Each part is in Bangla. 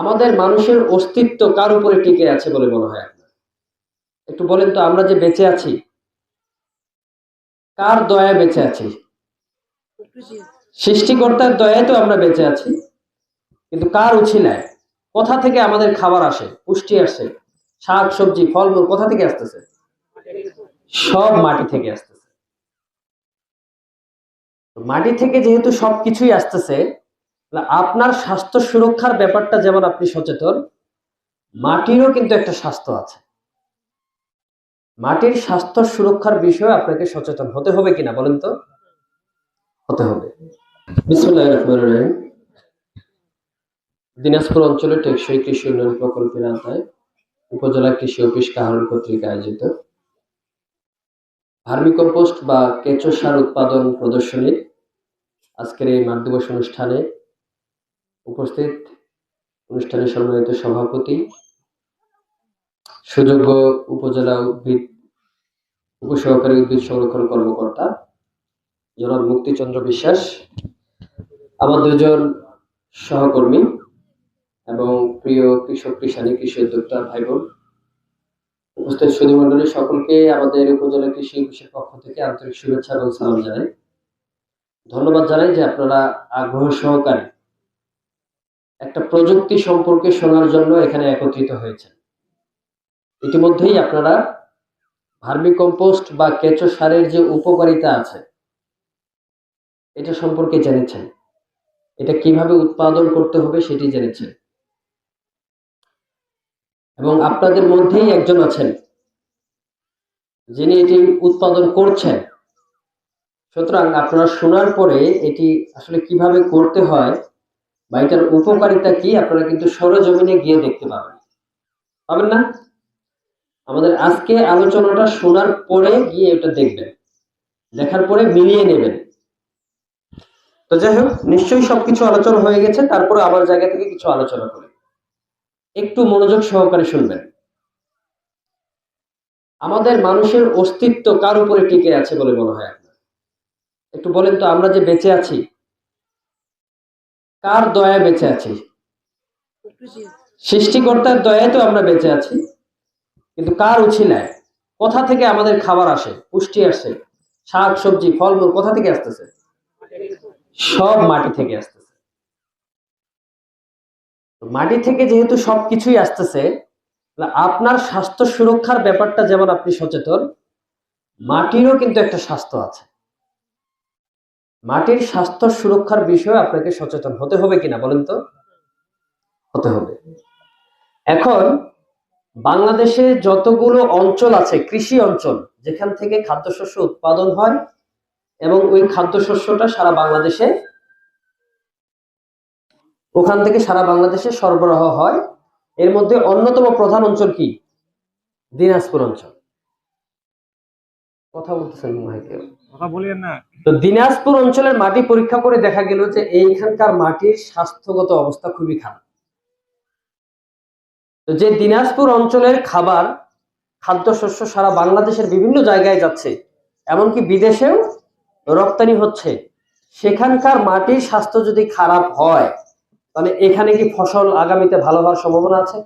আমাদের মানুষের অস্তিত্ব কার উপরে টিকে আছে বলে মনে হয় আপনার? একটু বলেন তো, আমরা যে বেঁচে আছি, কার দয়ায় বেঁচে আছি? সৃষ্টিকর্তার দয়ায় তো আমরা বেঁচে আছি, কিন্তু কার উছিলায়? কোথা থেকে আমাদের খাবার আসে, পুষ্টি আসে, শাক, সবজি, ফলমূল কোথা থেকে আসতেছে? সব মাটি থেকে আসতেছে। মাটি থেকে যেহেতু সবকিছুই আসতেছে আপনার স্বাস্থ্য সুরক্ষার ব্যাপারটা যেমন আপনি সচেতন, মাটিরও কিন্তু একটা স্বাস্থ্য আছে। মাটির স্বাস্থ্য সুরক্ষার বিষয়ে আপনাকে সচেতন হতে হবে কিনা বলেন তো? হতে হবে। দিনাজপুর অঞ্চলে টেকসই কৃষি উন্নয়ন প্রকল্পের আওতায় উপজেলা কৃষি অফিস কাহারুল কর্তৃক আয়োজিত ভার্মিকম্পোস্ট বা কেঁচো সার উৎপাদন প্রদর্শনীর আজকের এই মাঠ দিবস অনুষ্ঠানে উপস্থিত অনুষ্ঠানের সম্মানিত সভাপতি, সুযোগ্য উপজেলা উদ্ভিদ, উপসহকারী উদ্ভিদ সংরক্ষণ কর্মকর্তা, জনাব মুক্তিচন্দ্র বিশ্বাস, আমার দুজন সহকর্মী এবং প্রিয় কৃষক, কৃষানী, কৃষি উদ্যোক্তা ভাই বোন উপস্থিত সুধিমন্ডলী সকলকে আমাদের উপজেলা কৃষি অফিসের পক্ষ থেকে আন্তরিক শুভেচ্ছা এবং সালাম জানাই। ধন্যবাদ জানাই যে আপনারা আগ্রহ সহকারে একটা প্রযুক্তি সম্পর্কে শোনার জন্য এখানে একত্রিত হয়েছে ইতিমধ্যেই আপনারা ভার্মি কম্পোস্ট বা কেঁচো সারের যে উপকারিতা আছে, এটা সম্পর্কে জেনেছেন। এটা কীভাবে উৎপাদন করতে হবে সেটি জেনেছেন। এবং আপনাদের মধ্যেই একজন আছেন, যিনি এটি উৎপাদন করছেন। সুতরাং আপনারা শোনার পরে এটি আসলে কীভাবে করতে হয় বা উপকারিতা কি? আপনারা কিন্তু সরজমিনে গিয়ে দেখতে পাবেন। পাবেন না? আমাদের আজকে আলোচনাটা শোনার পরে গিয়ে এটা দেখবেন। দেখার পরে মিলিয়ে নেবেন। তো যাই হোক, নিশ্চয়ই সবকিছু আলোচনা হয়ে গেছে, তারপরে আবার জায়গা থেকে কিছু আলোচনা করি। একটু মনোযোগ সহকারে শুনবেন। আমাদের মানুষের অস্তিত্ব কার উপরে টিকে আছে বলে মনে হয় আপনার? একটু বলেন তো, আমরা যে বেঁচে আছি কার দয়ায় বেঁচে আছি? সৃষ্টিকর্তার দয়ায় তো আমরা বেঁচে আছি, কিন্তু কার উছিলায়? কোথা থেকে আমাদের খাবার আসে? পুষ্টি আসে? শাক, সবজি, ফলমূল কোথা থেকে আসতেছে? সব মাটি থেকে আসতেছে। মাটি থেকে যেহেতু সবকিছুই আসতেছে আপনার স্বাস্থ্য সুরক্ষার ব্যাপারটা যেমন আপনি সচেতন, মাটিরও কিন্তু একটা স্বাস্থ্য আছে। মাটির স্বাস্থ্য সুরক্ষার বিষয়ে আপনাকে সচেতন হতে হবে কিনা বলেন তো? হতে হবে। এখন বাংলাদেশে যতগুলো অঞ্চল আছে, কৃষি অঞ্চল, যেখান থেকে খাদ্যশস্য উৎপাদন হয় এবং ওই খাদ্যশস্যটা সারা বাংলাদেশে, ওখান থেকে সারা বাংলাদেশে সরবরাহ হয়। এর মধ্যে অন্যতম প্রধান অঞ্চল কি? দিনাজপুর অঞ্চল। কথা বলতেছেন মনে কেউ কথা বলিয়েন না। তো দিনাজপুর অঞ্চলের মাটি পরীক্ষা করে দেখা গেল যে এইখানকার মাটির স্বাস্থ্যগত অবস্থা খুবই খারাপ। তো যে দিনাজপুর অঞ্চলের খাবার খাদ্যশস্য সারা বাংলাদেশের বিভিন্ন জায়গায় যাচ্ছে এমনকি বিদেশেও রপ্তানি হচ্ছে সেখানকার মাটির স্বাস্থ্য যদি খারাপ হয় তাহলে এখানে কি ফসল আগামীতে ভালো হওয়ার সম্ভাবনা আছে?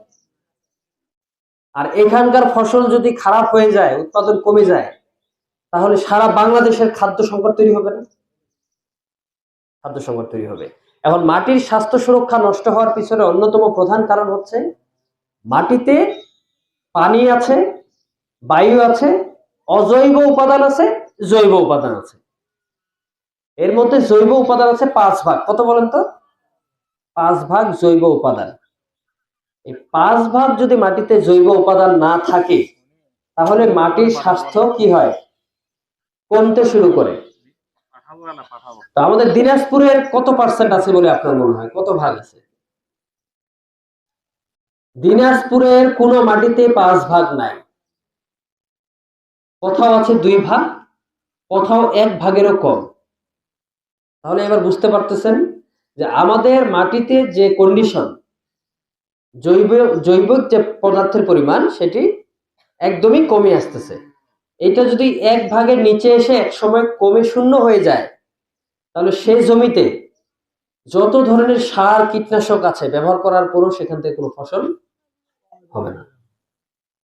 আর এখানকার ফসল যদি খারাপ হয়ে যায় উৎপাদন কমে যায় তাহলে সারা বাংলাদেশের খাদ্য সংকট তৈরি হবে না? খাদ্য সংকট তৈরি হবে। এখন মাটির স্বাস্থ্য সুরক্ষা নষ্ট হওয়ার পিছনে অন্যতম প্রধান কারণ হচ্ছে, মাটিতে পানি আছে, বায়ু আছে, অজৈব উপাদান আছে, জৈব উপাদান আছে। এর মধ্যে জৈব উপাদান আছে পাঁচ ভাগ। কত বলেন তো? পাঁচ ভাগ জৈব উপাদান। এই পাঁচ ভাগ যদি মাটিতে জৈব উপাদান না থাকে, তাহলে মাটির স্বাস্থ্য কি হয়? কমতে শুরু করে? তো আমাদের দিনাজপুরের কত পার্সেন্ট আছে বলে আপনার মনে হয়? কত ভাগ আছে? দিনাজপুরের কোনো মাটিতে পাঁচ ভাগ নাই। কোথাও আছে দুই ভাগ, কোথাও এক ভাগেরও কম। তাহলে এবার বুঝতে পারতেছেন যে আমাদের মাটিতে যে কন্ডিশন জৈব জৈবিক যে পদার্থের পরিমাণ, সেটি একদমই কমে আসতেছে। এটা যদি এক ভাগের নিচে এসে এক সময় কমে শূন্য হয়ে যায়, তাহলে সেই জমিতে যত ধরনের সার, কীটনাশক আছে ব্যবহার করার পরও সেখান থেকে কোনো ফসল হবে না।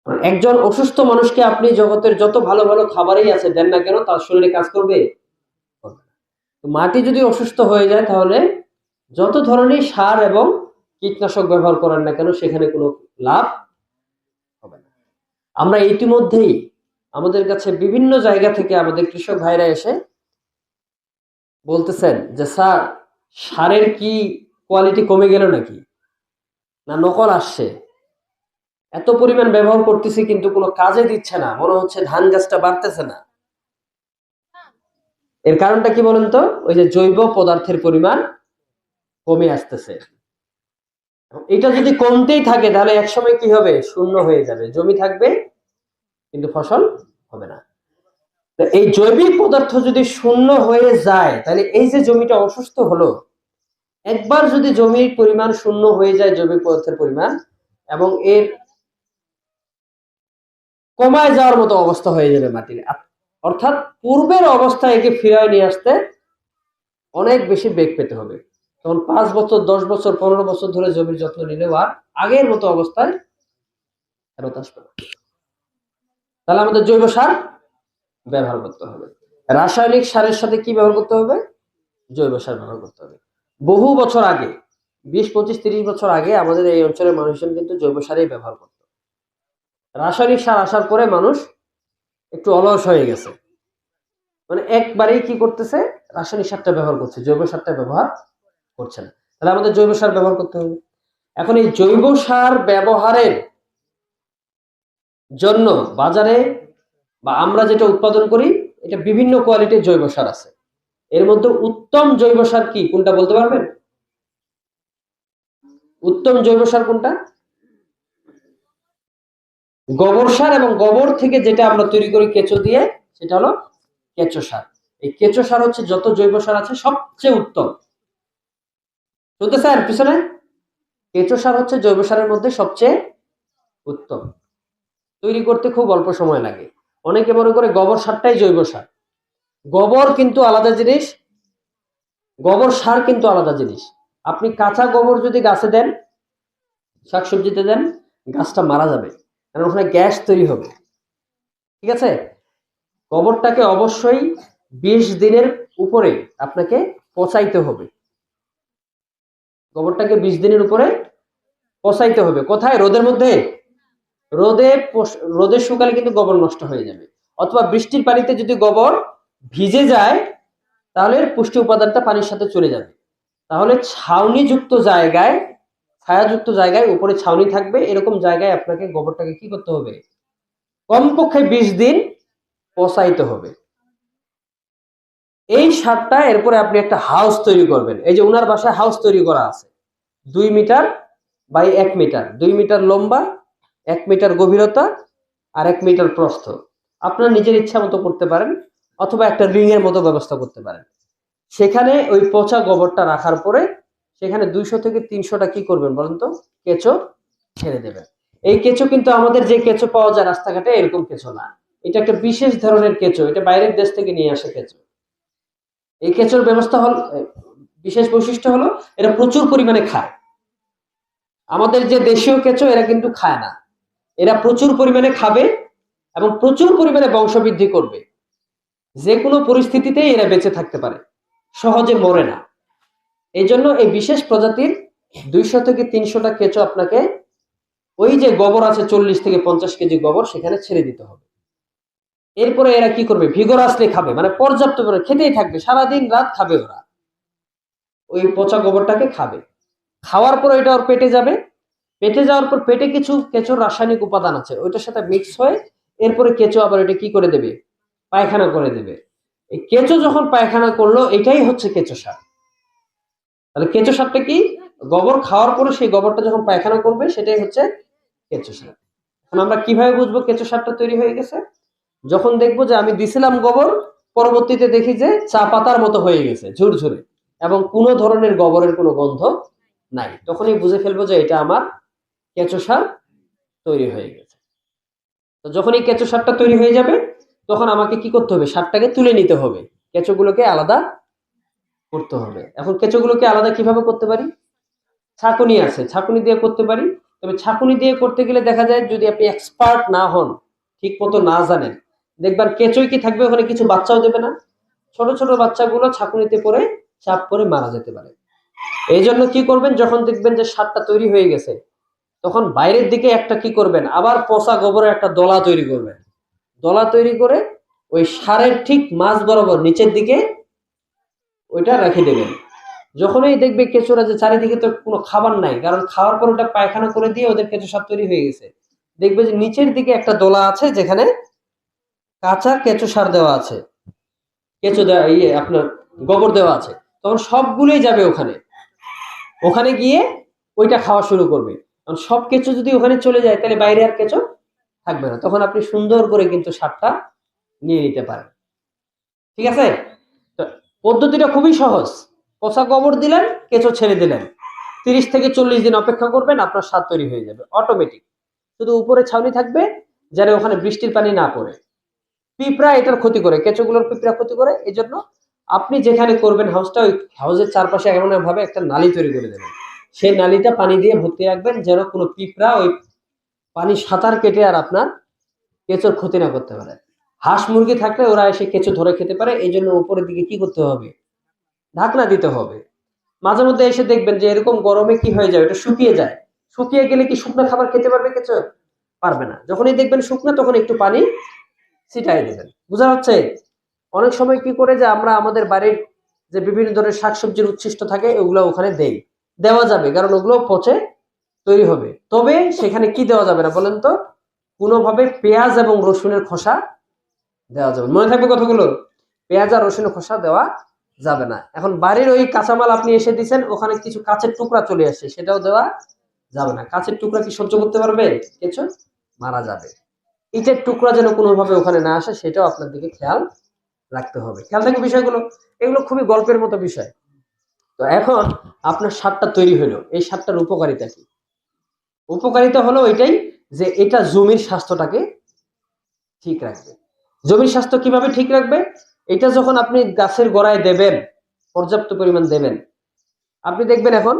মানে একজন অসুস্থ মানুষকে আপনি জগতের যত ভালো ভালো খাবারই আছে দেন না কেন, তার শরীরে কাজ করবে? মাটি যদি অসুস্থ হয়ে যায়, তাহলে যত ধরনের সার এবং কীটনাশক ব্যবহার করেন না কেন, সেখানে কোনো লাভ হবে না। আমরা ইতিমধ্যেই আমাদের কাছে বিভিন্ন জায়গা থেকে আমাদের কৃষক ভাইরা এসে বলতেছেন যে, স্যার, সারের কি কোয়ালিটি কমে গেল নাকি? না, নকল আসছে। এত পরিমাণ ব্যবহার করতেছি কিন্তু কোনো কাজে দিচ্ছে না। মনে হচ্ছে ধান গাছটা বাড়তেছে না। এর কারণটা কি বলেন তো? ওই যে জৈব পদার্থের পরিমাণ কমে আসতেছে। এটা যদি কমতেই থাকে, তাহলে একসময় কি হবে? শূন্য হয়ে যাবে। জমি থাকবে কিন্তু ফসল হবে না। এই জৈবিক পদার্থ যদি শূন্য হয়ে যায়, তাহলে এই যে জমিটা অসুস্থ হলো, একবার যদি জমির পরিমাণ শূন্য হয়ে যায় জৈবিক পদার্থের পরিমাণ, এবং এর কমায় যাওয়ার মতো অবস্থা হয়ে যাবে মাটির। অর্থাৎ পূর্বের অবস্থায় একে ফিরায় নিয়ে আসতে অনেক বেশি বেগ পেতে হবে। তখন পাঁচ বছর, দশ বছর, পনেরো বছর ধরে জমির যত্ন নিলেও আর আগের মতো অবস্থায় ফেরত আসবে না। তাহলে আমাদের জৈব সার ব্যবহার করতে হবে। রাসায়নিক সারের সাথে কি ব্যবহার করতে হবে? জৈব সার ব্যবহার করতে হবে। বহু বছর আগে, বিশ, পঁচিশ, তিরিশ বছর আগে আমাদের এই অঞ্চলের মানুষজন কিন্তু জৈব সারই ব্যবহার করত। রাসায়নিক সার আসার পরে মানুষ একটু অলস হয়ে গেছে। মানে একবারেই কি করতেছে? রাসায়নিক সারটা ব্যবহার করছে, জৈব সারটা ব্যবহার করছে না। তাহলে আমাদের জৈব সার ব্যবহার করতে হবে। এখন এই জৈব সার ব্যবহারের জন্য বাজারে বা আমরা যেটা উৎপাদন করি, এটা বিভিন্ন কোয়ালিটির জৈব সার আছে। এর মধ্যে উত্তম জৈব সার কি? কোনটা বলতে পারবেন? উত্তম জৈব সার কোনটা? গোবর সার এবং গোবর থেকে যেটা আমরা তৈরি করি কেঁচো দিয়ে, সেটা হলো কেঁচো সার। এই কেঁচো সার হচ্ছে যত জৈব সার আছে, সবচেয়ে উত্তম। শুনতে স্যার পিছনে? কেঁচো সার হচ্ছে জৈব সারের মধ্যে সবচেয়ে উত্তম। তৈরি করতে খুব অল্প সময় লাগে। অনেকে মনে করে গোবর সারটাই জৈব সার। গোবর কিন্তু আলাদা জিনিস, গোবর সার কিন্তু আলাদা জিনিস। আপনি কাঁচা গোবর যদি গাছে দেন, শাকসবজিতে দেন, গাছটা মারা যাবে। কারণ ওখানে গ্যাস তৈরি হবে। ঠিক আছে? গোবরটাকে অবশ্যই বিশ দিনের উপরে আপনাকে পচাইতে হবে। গোবরটাকে বিশ দিনের উপরে পচাইতে হবে। কোথায়? রোদের মধ্যে? রোদে রোদে শুকালে কিন্তু গোবর নষ্ট হয়ে যাবে। অথবা বৃষ্টির পানিতে যদি গোবর ভিজে যায়, তাহলে পুষ্টি উপাদানটা পানির সাথে চলে যাবে। তাহলে ছাউনিযুক্ত জায়গায়, ছায়াযুক্ত জায়গায় উপরে ছাউনি থাকবে, এরকম জায়গায় আপনাকে গোবরটাকে কি করতে হবে? কমপক্ষে বিশ দিন পচাইতে হবে। এই সারটা এরপরে আপনি একটা হাউস তৈরি করবেন। এই যে ওনার বাসায় হাউস তৈরি করা আছে। দুই মিটার বাই এক মিটার। দুই মিটার লম্বা এক মিটার গভীরতা আর এক মিটার প্রস্থ। আপনার নিজের ইচ্ছা মতো করতে পারেন অথবা একটা রিং এর মতো ব্যবস্থা করতে পারেন। সেখানে ওই পচা গোবরটা রাখার পরে সেখানে দুইশো থেকে তিনশোটা কি করবেন বলেন তো? কেঁচো ছেড়ে দেবেন। এই কেঁচো কিন্তু আমাদের যে কেঁচো পাওয়া যায় রাস্তাঘাটে এরকম কেঁচো না। এটা একটা বিশেষ ধরনের কেঁচো, এটা বাইরের দেশ থেকে নিয়ে আসে কেঁচো। এই কেঁচোর ব্যবস্থা হল বিশেষ বৈশিষ্ট্য হলো এরা প্রচুর পরিমাণে খায়। আমাদের যে দেশীয় কেঁচো এরা কিন্তু খায় না। এরা প্রচুর পরিমাণে খাবে এবং প্রচুর পরিমাণে বংশবৃদ্ধি করবে। যে কোনো পরিস্থিতিতেই এরা বেঁচে থাকতে পারে, সহজে মরে না। এই জন্য এই বিশেষ প্রজাতির দুইশো থেকে তিনশোটা কেঁচো আপনাকে ওই যে গোবর আছে চল্লিশ থেকে পঞ্চাশ কেজি গোবর সেখানে ছেড়ে দিতে হবে। এরপরে এরা কি করবে? ভিগোরাসলি খাবে মানে পর্যাপ্ত খেতেই থাকবে, সারাদিন রাত খাবে ওরা। ওই পচা গোবরটাকে খাবে। খাওয়ার পর এটা ওর পেটে যাবে পেটে যাওয়ার পর পেটে কিছু কেঁচোর রাসায়নিক উপাদান আছে, ওইটার সাথে মিক্স হয়ে এরপরে কেঁচো আবার এটা কি করে দেবে? পায়খানা করে দেবে। এই কেঁচো যখন পায়খানা করল, এটাই হচ্ছে কেঁচো সার। তাহলে কেঁচো সারটা কি? গোবর খাওয়ার পরে সেই গোবরটা যখন পায়খানা করবে, সেটাই হচ্ছে কেঁচো সার। এখন আমরা কীভাবে বুঝব কেঁচো সারটা তৈরি হয়ে গেছে? যখন দেখব যে আমি দিছিলাম গোবর, পরবর্তীতে দেখি যে চা পাতার মতো হয়ে গেছে, ঝুরঝুরে, এবং কোনো ধরনের গোবরের কোনো গন্ধ নাই। তখনই বুঝে ফেলব যে এটা আমার কেঁচো সার তৈরি হয়ে গেছে। তো যখন এই কেঁচো সারটা তৈরি হয়ে যাবে, তখন আমাকে কি করতে হবে? সারটাকে তুলে নিতে হবে। কেঁচোগুলোকে আলাদা করতে হবে। এখন কেঁচোগুলোকে আলাদা কীভাবে করতে পারি? ছাকুনি আছে। ছাকুনি দিয়ে করতে পারি। তবে ছাকুনি দিয়ে করতে গেলে দেখা যায় যদি আপনি এক্সপার্ট না হন ঠিক মতো না জানেন দেখবার কেঁচোই কি থাকবে? ওখানে কিছু বাচ্চাও দেবে না। ছোট ছোট বাচ্চাগুলো ছাকুনিতে পরে চাপ পরে মারা যেতে পারে। এই জন্য কি করবেন? যখন দেখবেন যে সারটা তৈরি হয়ে গেছে তখন বাইরের দিকে একটা কি করবেন? আবার পচা গোবরের একটা দলা তৈরি করবেন। দলা তৈরি করে ওই সারের ঠিক মাছ বরাবর নিচের দিকে ওইটা রেখে দেবেন। যখনই দেখবে কেঁচোরা যে চারিদিকে তো কোনো খাবার নাই, কারণ খাওয়ার পর ওটা পায়খানা করে দিয়ে ওদের কেঁচো সার তৈরি হয়ে গেছে। দেখবে যে নিচের দিকে একটা দোলা আছে যেখানে কাঁচা কেঁচো সার দেওয়া আছে। কেঁচো দেওয়া ইয়ে আপনার গোবর দেওয়া আছে। তখন সবগুলোই যাবে ওখানে। ওখানে গিয়ে ওইটা খাওয়া শুরু করবে। কারণ সব কেঁচো যদি ওখানে চলে যায়, তাহলে বাইরে আর কেঁচো থাকবে না। তখন আপনি সুন্দর করে কিন্তু সারটা নিয়ে নিতে পারেন। ঠিক আছে? তো পদ্ধতিটা খুবই সহজ। পচা গোবর দিলেন, কেঁচো ছেড়ে দিলেন। তিরিশ থেকে চল্লিশ দিন অপেক্ষা করবেন, আপনার সার তৈরি হয়ে যাবে। অটোমেটিক শুধু উপরে ছাউনি থাকবে, যেন ওখানে বৃষ্টির পানি না পড়ে। পিঁপড়া এটার ক্ষতি করে, কেঁচোগুলোর পিঁপড়া ক্ষতি করে। এই জন্য আপনি যেখানে করবেন হাউসটা ওই হাউসের চারপাশে এমন ভাবে একটা নালি তৈরি করে দেবেন। সেই নালিটা পানি দিয়ে ভর্তি রাখবেন, যেন কোনো পিঁপড়া ওই পানি সাঁতার কেটে আর আপনার কেঁচোর ক্ষতি না করতে পারে। হাঁস মুরগি থাকলে ওরা এসে কেঁচো ধরে খেতে পারে, এই জন্য উপরের দিকে কি করতে হবে? ঢাকনা দিতে হবে। মাঝে মধ্যে এসে দেখবেন যে এরকম গরমে কি হয়ে যায় এটা শুকিয়ে যায়। শুকিয়ে গেলে কি শুকনো খাবার খেতে পারবে কেঁচো? পারবে না। যখনই দেখবেন শুকনো, তখন একটু পানি ছিটাই দেবেন। বোঝা যাচ্ছে অনেক সময় কি করে যে আমরা আমাদের বাড়ির যে বিভিন্ন ধরনের শাকসবজির উচ্ছিষ্ট থাকে, ওগুলো ওখানে দেই। দেওয়া যাবে, কারণ ওগুলো পচে তৈরি হবে। তবে সেখানে কি দেওয়া যাবে না বলেন তো? কোনোভাবে পেঁয়াজ এবং রসুনের খোসা দেওয়া যাবে মনে থাকবে কতগুলো পেঁয়াজ আর রসুনের খোসা দেওয়া যাবে না। এখন বাড়ির ওই কাঁচামাল আপনি এসে দিচ্ছেন ওখানে কিছু কাঁচের টুকরা চলে আসছে, সেটাও দেওয়া যাবে না। কাঁচের টুকরা কি সহ্য করতে পারবে? কিছু মারা যাবে। ইটের টুকরা যেন কোনোভাবে ওখানে না আসে, সেটাও আপনার দিকে খেয়াল রাখতে হবে। খেয়াল থাকবে বিষয়গুলো? এগুলো খুবই গল্পের মতো বিষয়। তো এখন আপনার সারটা তৈরি হলো। এই সারটার উপকারিতা কি? উপকারিতা হলো এটাই যে এটা জমির স্বাস্থ্যটাকে ঠিক রাখবে। জমির স্বাস্থ্য কীভাবে ঠিক রাখবে? এটা যখন আপনি গাছের গোড়ায় দেবেন, পর্যাপ্ত পরিমাণ দেবেন, আপনি দেখবেন এখন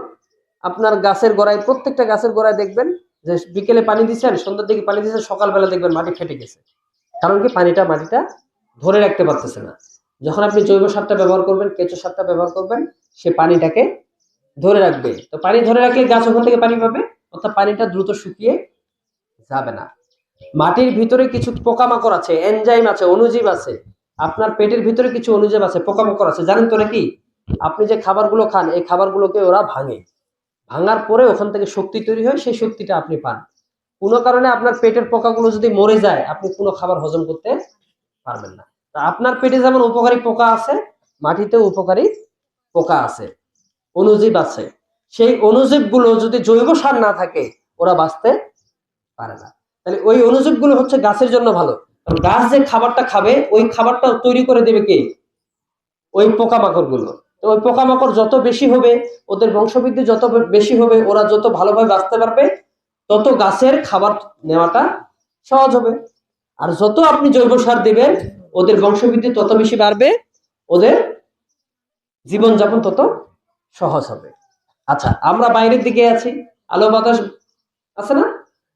আপনার গাছের গোড়ায়, প্রত্যেকটা গাছের গোড়ায় দেখবেন যে বিকেলে পানি দিচ্ছেন, সন্ধ্যার দিকে পানি দিচ্ছেন, সকালবেলা দেখবেন মাটি ফেটে গেছে। কারণ কি? পানিটা মাটিটা ধরে রাখতে পারতেছে না। যখন আপনি জৈব সারটা ব্যবহার করবেন, কেঁচো সারটা ব্যবহার করবেন সে পানিটাকে ধরে রাখবে। তো পানি ধরে রাখলে গাছ ওখান থেকে পানি পাবে, অর্থাৎ পানিটা দ্রুত শুকিয়ে যাবে না। মাটির ভিতরে কিছু পোকামাকড় আছে, এনজাইম আছে অনুজীব আছে। আপনার পেটের ভিতরে কিছু অনুজীব আছে, পোকামাকড় আছে। জানেন তো নাকি? আপনি যে খাবারগুলো খান, এই খাবারগুলোকে ওরা ভাঙে। ভাঙার পরে ওখান থেকে শক্তি তৈরি হয়, সেই শক্তিটা আপনি পান। কোনো কারণে আপনার পেটের পোকাগুলো যদি মরে যায়, আপনি কোনো খাবার হজম করতে পারবেন না। আপনার পেটে যেমন উপকারী পোকা আছে, মাটিতেও উপকারী পোকা আছে অনুজীব আছে। সেই অনুজীবগুলো যদি জৈব সার না থাকে, ওরা বাঁচতে পারে না। তাহলে ওই অনুজীবগুলো হচ্ছে গাছের জন্য ভালো। কারণ গাছ যে খাবারটা খাবে, ওই খাবারটা তৈরি করে দেবে কে? ওই পোকামাকড়গুলো তো ওই পোকামাকড় যত বেশি হবে, ওদের বংশবৃদ্ধি যত বেশি হবে, ওরা যত ভালোভাবে বাঁচতে পারবে, তত গাছের খাবার নেওয়াটা সহজ হবে। আর যত আপনি জৈব সার দেবেন, ওদের বংশবৃদ্ধি তত বেশি বাড়বে, ওদের জীবনযাপন তত সহজ হবে। আচ্ছা আমরা বাইরের দিকে আছি। আলো বাতাস আছে না?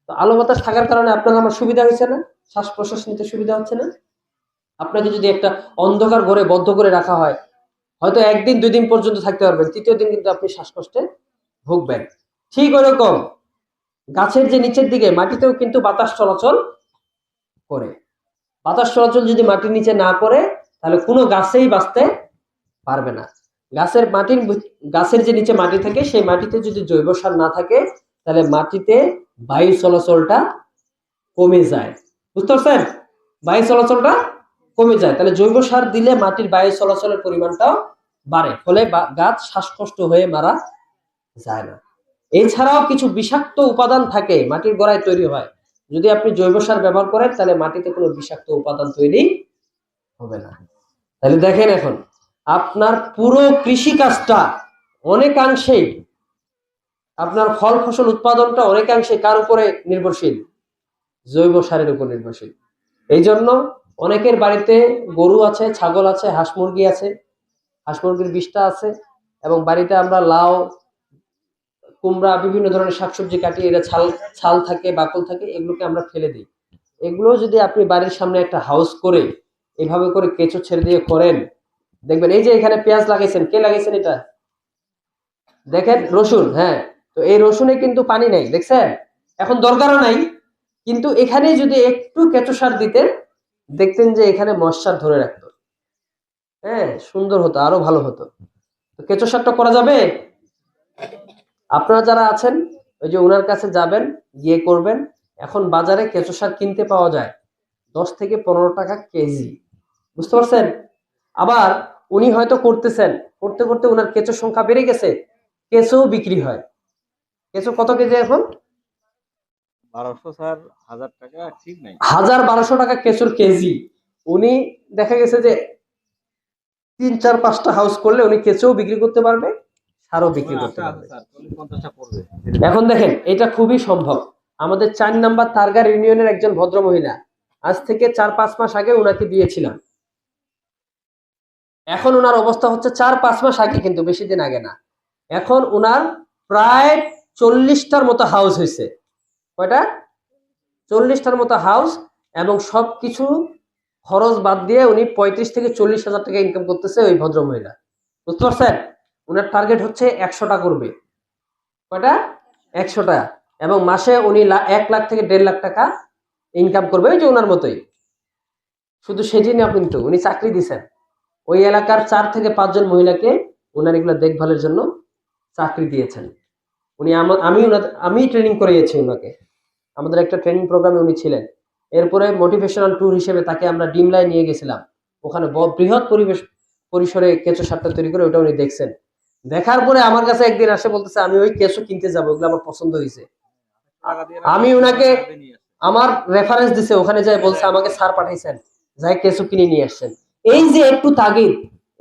তো আলো বাতাস থাকার কারণে আপনার আমার সুবিধা হয়েছে না? শ্বাস প্রশ্বাস নিতে সুবিধা হচ্ছে না? আপনাকে যদি একটা অন্ধকার ঘরে বদ্ধ করে রাখা হয়, হয়তো একদিন দুই দিন পর্যন্ত থাকতে পারবেন। তৃতীয় দিন কিন্তু আপনি শ্বাসকষ্টে ভুগবেন। ঠিক ওরকম। গাছের যে নিচের দিকে, মাটিতেও কিন্তু বাতাস চলাচল করে। বাতাস চলাচল যদি মাটির নিচে না করে, তাহলে কোনো গাছেই বাঁচতে পারবে না। গাছের মাটির গাছের যে নিচে মাটি থাকে, সেই মাটিতে যদি জৈব সার না থাকে, তাহলে মাটিতে বায়ু চলাচলটা কমে যায়। বুঝতে পারছেন? বায়ু চলাচলটা কমে যায়। তাহলে জৈব সার দিলে মাটির বায়ু চলাচলের পরিমাণটাও বাড়ে, ফলে গাছ শ্বাসকষ্ট হয়ে মারা যায় না। এছাড়াও কিছু বিষাক্ত উপাদান থাকে, মাটির গোড়ায় তৈরি হয়। যদি আপনি জৈব সার ব্যবহার করেন, তাহলে মাটিতে কোনো বিষাক্ত উপাদান তৈরি হবে না। তাহলে দেখেন এখন আপনার পুরো কৃষি কাজটা অনেকাংশেই আপনার ফল, ফসল উৎপাদনটা অনেকাংশে কার উপরে নির্ভরশীল? জৈব সারের উপর নির্ভরশীল। এই জন্য অনেকের বাড়িতে গরু আছে, ছাগল আছে, হাঁস মুরগি আছে, হাঁস মুরগির বিষটা আছে এবং বাড়িতে আমরা লাউ, কুমড়া, বিভিন্ন ধরনের শাকসবজি কাটি এটা ছাল ছাল থাকে, বাকল থাকে, এগুলোকে আমরা ফেলে দিই। এগুলো যদি আপনি বাড়ির সামনে একটা হাউস করে, এভাবে করে কেঁচো ছেড়ে দিয়ে করেন দেখবেন, এই যে এখানে পেঁয়াজ লাগাইছেন, কে লাগাইছেন এটা? দেখেন, রসুন হ্যাঁ। তো এই রসুনে কিন্তু পানি নেই, দেখছেন? এখন দরকারও নাই, কিন্তু এখানে যদি একটু কেঁচো সার দিতেন, দেখতেন যে এখানে মশার ধরে রাখতো। হ্যাঁ সুন্দর হতো, আরও ভালো হতো। তো কেঁচো সারটা করা যাবে? আপনারা যারা আছেন, ওই যে ওনার কাছে যাবেন, গিয়ে করবেন। এখন বাজারে কেঁচো সার কিনতে পাওয়া যায় দশ থেকে পনেরো টাকা কেজি। বুঝতে পারছেন? আবার উনি হয়তো করতেছেন করতে করতে ওনার কেঁচোর সংখ্যা বেড়ে গেছে কেঁচো বিক্রি হয়। কেঁচো কত কেজি এখন? হাজার বারোশো টাকা কেঁচোর কেজি। উনি দেখা গেছে যে তিন চার পাঁচটা হাউস করলে উনি কেঁচোও বিক্রি করতে পারবে সারও বিক্রি করতে পারবে। এখন দেখেন এটা খুবই সম্ভব। আমাদের চার নাম্বার তারগার ইউনিয়নের একজন ভদ্র মহিলা আজ থেকে চার পাঁচ মাস আগে উনাকে দিয়েছিলাম। এখন ওনার অবস্থা হচ্ছে চার, পাঁচ মাস আগে কিন্তু, বেশি দিন আগে না। এখন ওনার প্রায় চল্লিশটার মতো হাউস হয়েছে। কয়টা? চল্লিশটার মতো হাউস এবং সবকিছু খরচ বাদ দিয়ে উনি পঁয়ত্রিশ থেকে চল্লিশ হাজার টাকা ইনকাম করতেছে ওই ভদ্র মহিলা। বুঝতে পারছেন? ওনার টার্গেট হচ্ছে একশোটা করবে। কয়টা? একশোটা। এবং মাসে উনি এক লাখ থেকে দেড় লাখ টাকা ইনকাম করবে। ওই যে ওনার মতোই। শুধু সেটি না কিন্তু উনি চাকরি দিছেন। ওই এলাকার চার থেকে পাঁচজন মহিলাকে ওনার এগুলো দেখভালের জন্য চাকরি দিয়েছেন। উনি আমি আমি ট্রেনিং করিয়েছি ওনাকে। আমাদের একটা ট্রেনিং প্রোগ্রামে উনি ছিলেন। এরপরে মোটিভেশনাল ট্যুর হিসেবে তাকে আমরা ডিমলায় নিয়ে গেছিলাম। ওখানে বৃহৎ পরিবেশ, পরিসরে কেঁচো সারটা তৈরি করে ওটা উনি দেখছেন। দেখার পরে আমার কাছে একদিন আসে বলতেছে, আমি ওই কেঁচো কিনতে যাব, ওগুলো আমার পছন্দ হয়েছে আমি ওনাকে-। আমার রেফারেন্স দিছে, ওখানে যাই বলছে, আমাকে স্যার পাঠাইছেন, যাই কেঁচো কিনে নিয়ে আসছেন। এই যে একটু তাগিদ,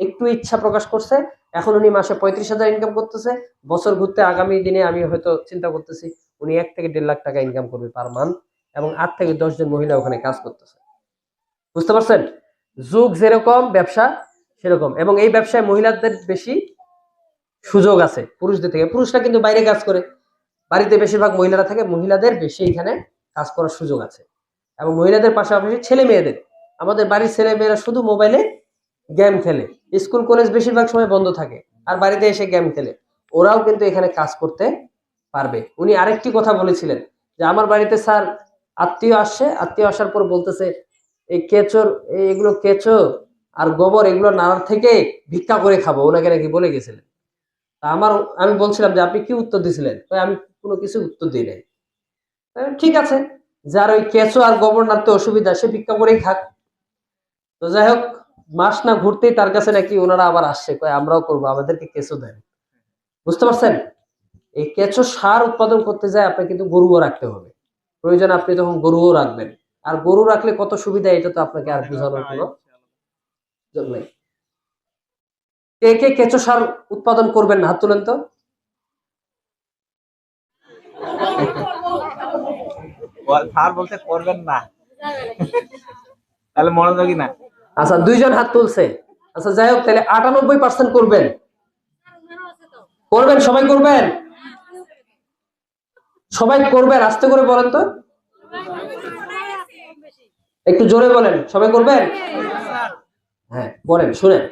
একটু ইচ্ছা প্রকাশ করছে, এখন উনি মাসে পঁয়ত্রিশ হাজার ইনকাম করতেছে, বছর ঘুরতে আগামী দিনে আমি হয়তো চিন্তা করতেছি উনি এক থেকে দেড় লাখ টাকা ইনকাম করবে পার মান্থ এবং আট থেকে দশ জন মহিলা ওখানে কাজ করতেছে। বুঝতে পারছেন? যুগ যেরকম, ব্যবসা সেরকম এবং এই ব্যবসায় মহিলাদের বেশি সুযোগ আছে, পুরুষদের থেকে। পুরুষরা কিন্তু বাইরে কাজ করে। বাড়িতে বেশিরভাগ মহিলারা থাকে, মহিলাদের বেশি এখানে কাজ করার সুযোগ আছে এবং মহিলাদের পাশাপাশি ছেলে মেয়েদের। আমাদের বাড়ির ছেলে মেয়েরা শুধু মোবাইলে গেম খেলে। স্কুল, কলেজ বেশিরভাগ সময় বন্ধ থাকে আর বাড়িতে এসে গেম খেলে। ওরাও কিন্তু এখানে কাজ করতে পারবে। উনি আরেকটি কথা বলেছিলেন যে, আমার বাড়িতে স্যার আত্মীয় আসছে। আত্মীয় আসার পর বলতেছে, এই কেচোর এগুলো কেচো আর গোবর, এগুলো নাড়ার থেকে ভিক্ষা করে খাব। ওনাকে নাকি বলে গেছিলেন। তা আমার, আমি বলছিলাম যে, আপনি কি উত্তর দিছিলেন? আমি কোনো কিছু উত্তর দিই নাই। ঠিক আছে, যার ওই কেঁচো আর গোবর নাড়তে অসুবিধা, সে ভিক্ষা করেই খাক। তো যাই হোক মাস না ঘুরতেই তার কাছে নাকি ওনারা আবার আসছে, কয় আমরাও করব, আমাদেরকে কেঁচো দেন। বুঝতে পারছেন? এই কেঁচো সার উৎপাদন করতে যায় আপনাকে কিন্তু গরুও রাখতে হবে। প্রয়োজন আপনি তখন গরুও রাখবেন। আর গরু রাখলে কত সুবিধা, এটা তো আপনাকে আর বোঝানোর কোনো নেই। কে কে কেঁচো সার উৎপাদন করবেন? হাত তুলেন তো। স্যার বলতে করবেন না। তাহলে মনোযোগী না। আচ্ছা দুইজন হাত তুলছে। আচ্ছা যাই হোক, তাহলে আটানব্বই পার্সেন্ট করবেন। করবেন? সবাই করবেন? সবাই করবেন? আস্তে করে বলেন তো। একটু জোরে বলেন। সবাই করবেন? হ্যাঁ করেন, শুনেন।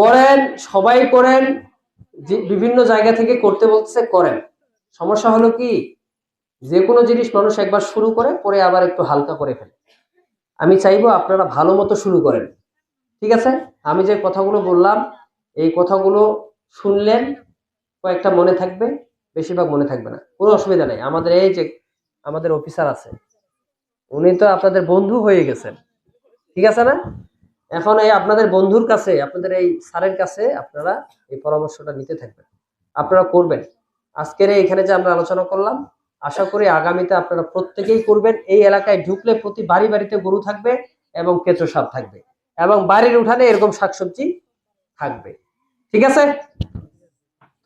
করেন, সবাই করেন। যে বিভিন্ন জায়গা থেকে করতে বলতেছে, করেন। সমস্যা হলো কি? যে কোনো জিনিস মানুষ একবার শুরু করে, পরে আবার একটু হালকা করে ফেলে। আমি চাইব আপনারা ভালো মতো শুরু করেন। ঠিক আছে? আমি যে কথাগুলো বললাম, এই কথাগুলো শুনলেন কয়েকটা মনে থাকবে, বেশিরভাগ মনে থাকবে না। কোনো অসুবিধা নেই। আমাদের এই যে, আমাদের অফিসার আছে, উনি তো আপনাদের বন্ধু হয়ে গেছেন। ঠিক আছে না? এখন এই আপনাদের বন্ধুর কাছে, আপনাদের এই স্যারের কাছে আপনারা এই পরামর্শটা নিতে থাকবেন। আপনারা করবেন। আজকের এখানে যে আমরা আলোচনা করলাম আশা করি আগামীতে আপনারা প্রত্যেকেই করবেন। এই এলাকায় ঢুকলে প্রতি বাড়ি বাড়িতে গরু থাকবে এবং কেঁচো সাপ থাকবে এবং বাড়ির উঠানে এরকম শাকসবজি থাকবে। ঠিক আছে?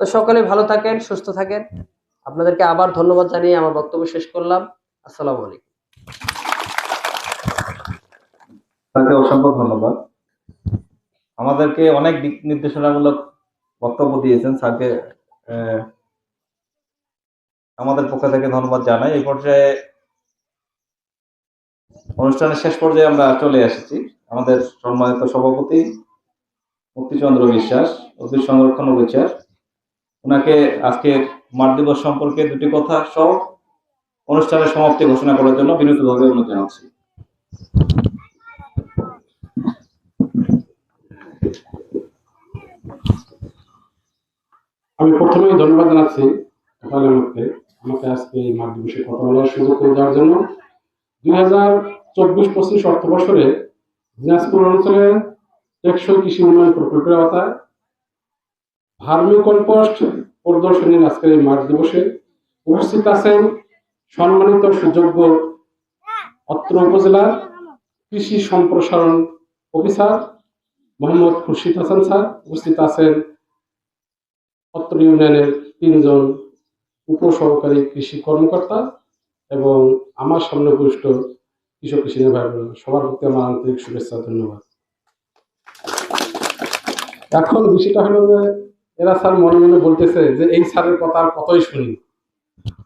তো সকলে ভালো থাকেন, সুস্থ থাকেন। আপনাদেরকে আবার ধন্যবাদ জানিয়ে আমার বক্তব্য শেষ করলাম। আসসালামু আলাইকুম। তাকে অসংখ্য ধন্যবাদ। আমাদেরকে অনেক দিক নির্দেশনামূলক বক্তব্য দিয়েছেন। স্যারকে আমাদের পক্ষ থেকে ধন্যবাদ জানাই। এই পর্যায়ে অনুষ্ঠানের শেষ পর্যায়ে আমরা চলে এসেছি। আমাদের সম্মানিত সভাপতি মুক্তিচন্দ্র বিশ্বাস উদ্ভিদ সংরক্ষণ বিচার ওনাকে আজকে মাঠ দিবস সম্পর্কে দুটি কথা সহ অনুষ্ঠানের সমাপ্তি ঘোষণা করার জন্য বিনীতভাবে অনুরোধ জানাচ্ছি। আমি প্রথমেই ধন্যবাদ জানাচ্ছি আমাকে আজকে এই মাঠ দিবসে কথা বলার সুযোগ করে দেওয়ার জন্য। দুই হাজার চব্বিশ পঁচিশ অর্থ বছরে দিনাজপুর অঞ্চলে টেকসই কৃষি উন্নয়ন প্রকল্পের আওতায় ভার্মি কম্পোস্ট প্রদর্শনীর আজকের এই মাঠ দিবসে উপস্থিত আছেন সম্মানিত সুযোগ্য অত্র উপজেলার কৃষি সম্প্রসারণ অফিসার মোহাম্মদ খুরশিদ হাসান স্যার। উপস্থিত আছেন অত্র ইউনিয়নের তিনজন উপসহকারী কৃষি কর্মকর্তা এবং আমার সামনে উপস্থিত কৃষক কৃষি ভাই সবার প্রতি আমার আন্তরিক শুভেচ্ছা ধন্যবাদ। এখন বিষয়টা হলো যে এরা স্যার মনে মনে বলতেছে যে এই স্যারের কথা আর কতই শুনি।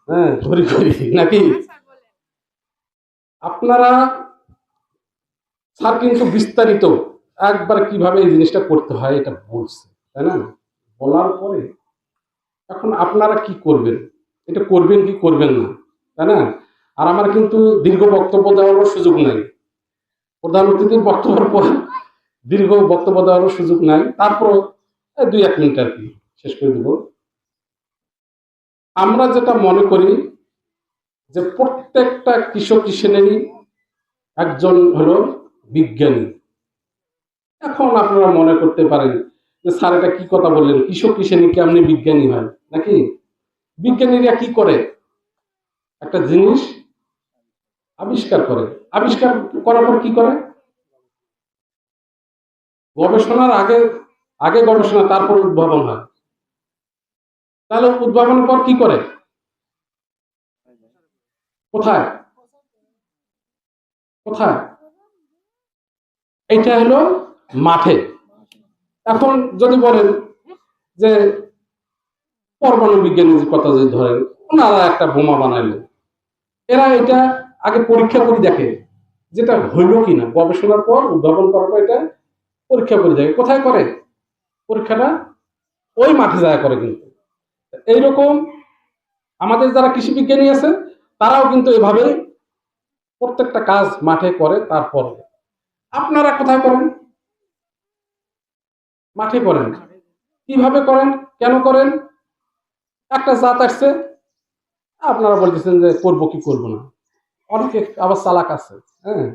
হ্যাঁ ঘুরি ঘুরি নাকি? আপনারা স্যার কিন্তু বিস্তারিত একবার কীভাবে এই জিনিসটা করতে হয় এটা বলছে তাই না? বলার পরে এখন আপনারা কি করবেন? এটা করবেন কি করবেন না, তাই না? আর আমার কিন্তু দীর্ঘ বক্তব্য দেওয়ারও সুযোগ নাই। প্রধান অতিথির বক্তব্যের পর দীর্ঘ বক্তব্য দেওয়ারও সুযোগ নাই। তারপর দুই এক মিনিট আর কি শেষ করে দেব। আমরা যেটা মনে করি যে প্রত্যেকটা কৃষক কৃষানেরই একজন হলো বিজ্ঞানী। এখন আপনারা মনে করতে পারেন যে স্যার এটা কি কথা বললেন? কৃষক কৃষানি কেমনি বিজ্ঞানী হয়? নাকি? বিজ্ঞানীরা কি করে? একটা জিনিস আবিষ্কার করে। আবিষ্কার করার পর কি করে? গবেষণার আগে আগে গবেষণা, তারপর উদ্ভাবন হয়। তাহলে উদ্ভাবনের পর কি করে? কোথায়? কোথায়? এইটা হলো মাঠে। এখন যদি বলেন যে পরমাণু বিজ্ঞানীর কথা যদি ধরেন, ওনারা একটা বোমা বানাইলেন এরা এটা আগে পরীক্ষা করে দেখে, যেটা হইল কিনা। গবেষণার পর উদ্ভাবন করার পর এটা পরীক্ষা করে দেখে। কোথায় করে? পরীক্ষাটা ওই মাঠে যায় করে কিন্তু। এইরকম আমাদের যারা কৃষি বিজ্ঞানী আছে তারাও কিন্তু এভাবে প্রত্যেকটা কাজ মাঠে করে, তারপর। আপনারা কোথায় করেন? মাঠে করেন কীভাবে করেন? কেন করেন? একটা জাত আসছে। আপনারা বলতেছেন যে, করব কি করব না? অনেকে আবার চালাক আছে হ্যাঁ?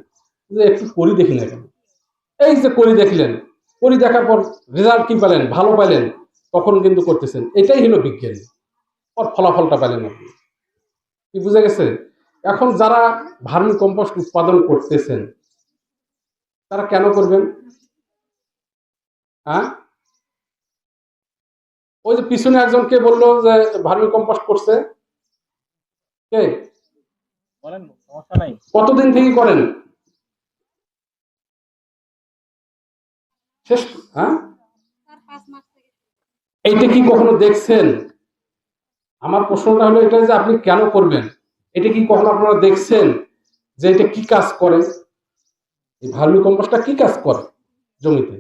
যে একটু করি দেখি না কেন? এই যে করি দেখলেন, করি দেখার পর রেজাল্ট কি পেলেন? ভালো পেলেন? তখন কিন্তু করতেছেন। এটাই হলো বিজ্ঞানী। ওর ফলাফলটা পেলেন আপনি। কি বুঝে গেছে? এখন যারা ভার্মি কম্পোস্ট উৎপাদন করতেছেন, তারা কেন করবেন? হ্যাঁ? ওই যে পিছনে একজন কে বলল যে ভার্মি কম্পোস্ট করছে। কে? বলেন সমস্যা নাই। কতদিন থেকে করেন? শেষ? হ্যাঁ? এইটা কি কখনো দেখছেন? আমার প্রশ্নটা হলো এটা যে আপনি কেন করবেন? এটা কি কখনো আপনারা দেখছেন যে এটা কি কাজ করে? এই ভার্মি কম্পোস্টটা কি কাজ করে জমিতে?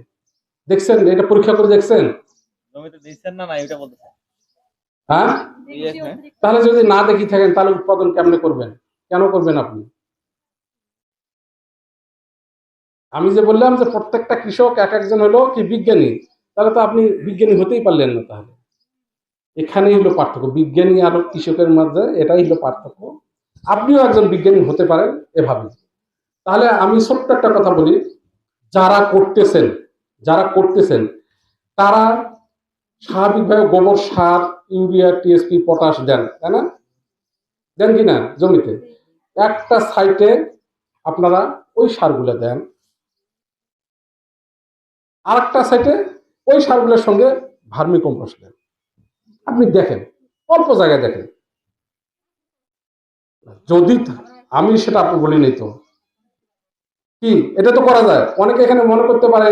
দেখছেন? এটা পরীক্ষা করে দেখছেন? বলতে হ্যাঁ। তাহলে যদি না দেখি থাকেন তাহলে উৎপাদন কেমনে করবেন? কেন করবেন আপনি? আমি যে বললাম যে প্রত্যেকটা কৃষক এক একজন হলো কি বিজ্ঞানী তাহলে তো আপনি বিজ্ঞানী হতেই পারলেন না তাহলে। এখানেই হলো পার্থক্য। বিজ্ঞানী আর কৃষকের মধ্যে এটাই হলো পার্থক্য। আপনিও একজন বিজ্ঞানী হতে পারেন এভাবে। তাহলে আমি ছোট্ট একটা কথা বলি। যারা করতেছেন যারা করতেছেন, তারা স্বাভাবিকভাবে গোবর সার, ইউরিয়া, টিএসপি, পটাশ দেন, তাই না? দেন কি না জমিতে? একটা সাইটে আপনারা ওই সারগুলো দেন। আর একটা সাইটে ওই সারগুলোর সঙ্গে ভার্মি কম্পোস্ট দেন। আপনি দেখেন, অল্প জায়গায় দেখেন। যদি আমি সেটা আপনি বলিনি তো। কি? এটা তো করা যায়। অনেকে এখানে মনে করতে পারে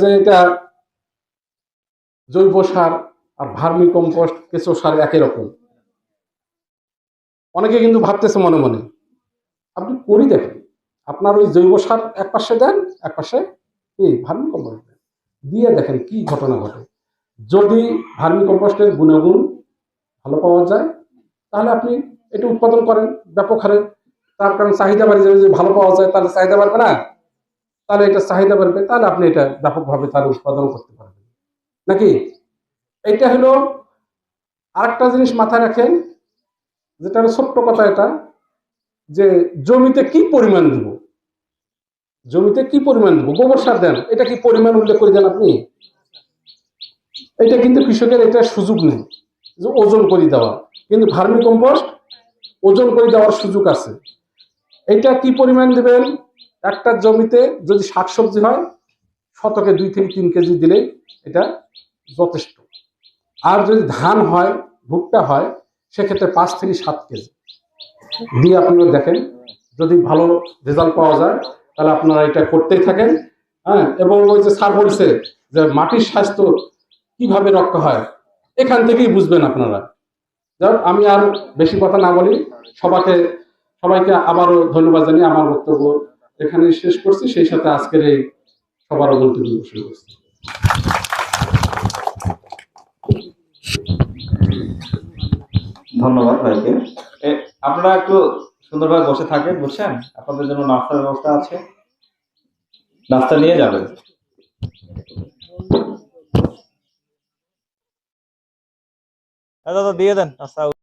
যে এটা জৈব সার আর ভার্মি কম্পোস্ট, কেঁচো সার একই রকম। অনেকে কিন্তু ভাবতেছে মনে মনে, আপনি করি দেখেন, আপনার ওই জৈব সার এক পাশে দেন এক পাশে কি ভার্মি কম্পোস্ট দেন? দিয়ে দেখেন কি ঘটনা ঘটে। যদি ভার্মি কম্পোস্টের গুণাগুণ ভালো পাওয়া যায়, তাহলে আপনি এটা উৎপাদন করেন ব্যাপক হারে। তার কারণ চাহিদা বাড়ে যাবে যে ভালো পাওয়া যায়, তাহলে চাহিদা বাড়বে না। তাহলে এটা চাহিদা বাড়বে, তাহলে আপনি এটা ব্যাপকভাবে তার উৎপাদন করতে পারবেন। নাকি? এটা হলো আরেকটা জিনিস মাথায় রাখেন, যেটা হলো ছোট্ট কথা এটা, যে জমিতে কি পরিমাণ দিব? জমিতে কি পরিমাণ দিব? গোবর সার দেন, এটা কি পরিমাণ উল্লেখ করে দেন আপনি? এটা কিন্তু কৃষকের এটা সুযোগ নেই, যে ওজন করে দেওয়া। কিন্তু ভার্মি কম্পোস্ট, ওজন করে দেওয়ার সুযোগ আছে। এটা কি পরিমাণ দেবেন? একটা জমিতে যদি শাকসবজি হয়, শতকে দুই থেকে তিন কেজি দিলেই এটা যথেষ্ট। আর যদি ধান হয়, ভুট্টা হয়, সেক্ষেত্রে পাঁচ থেকে সাত কেজি। দিয়ে আপনারা দেখেন, যদি ভালো রেজাল্ট পাওয়া যায়, তাহলে আপনারা এটা করতেই থাকেন হ্যাঁ? এবং ওই যে স্যার বলছে যে মাটির স্বাস্থ্য কীভাবে রক্ষা হয়, এখান থেকেই বুঝবেন আপনারা। যাই আমি আর বেশি কথা না বলি, সবাইকে সবাইকে আবারও ধন্যবাদ জানিয়ে আমার বক্তব্য এখানে শেষ করছি সেই সাথে আজকের এই সবার অবন্তি শুরু করছি। ধন্যবাদ ভাইকে। আপনারা একটু সুন্দরভাবে বসে থাকেন বুঝছেন? আপনাদের জন্য নাস্তার ব্যবস্থা আছে। নাস্তা নিয়ে যাবেন। দাদা দিয়ে দেন আচ্ছা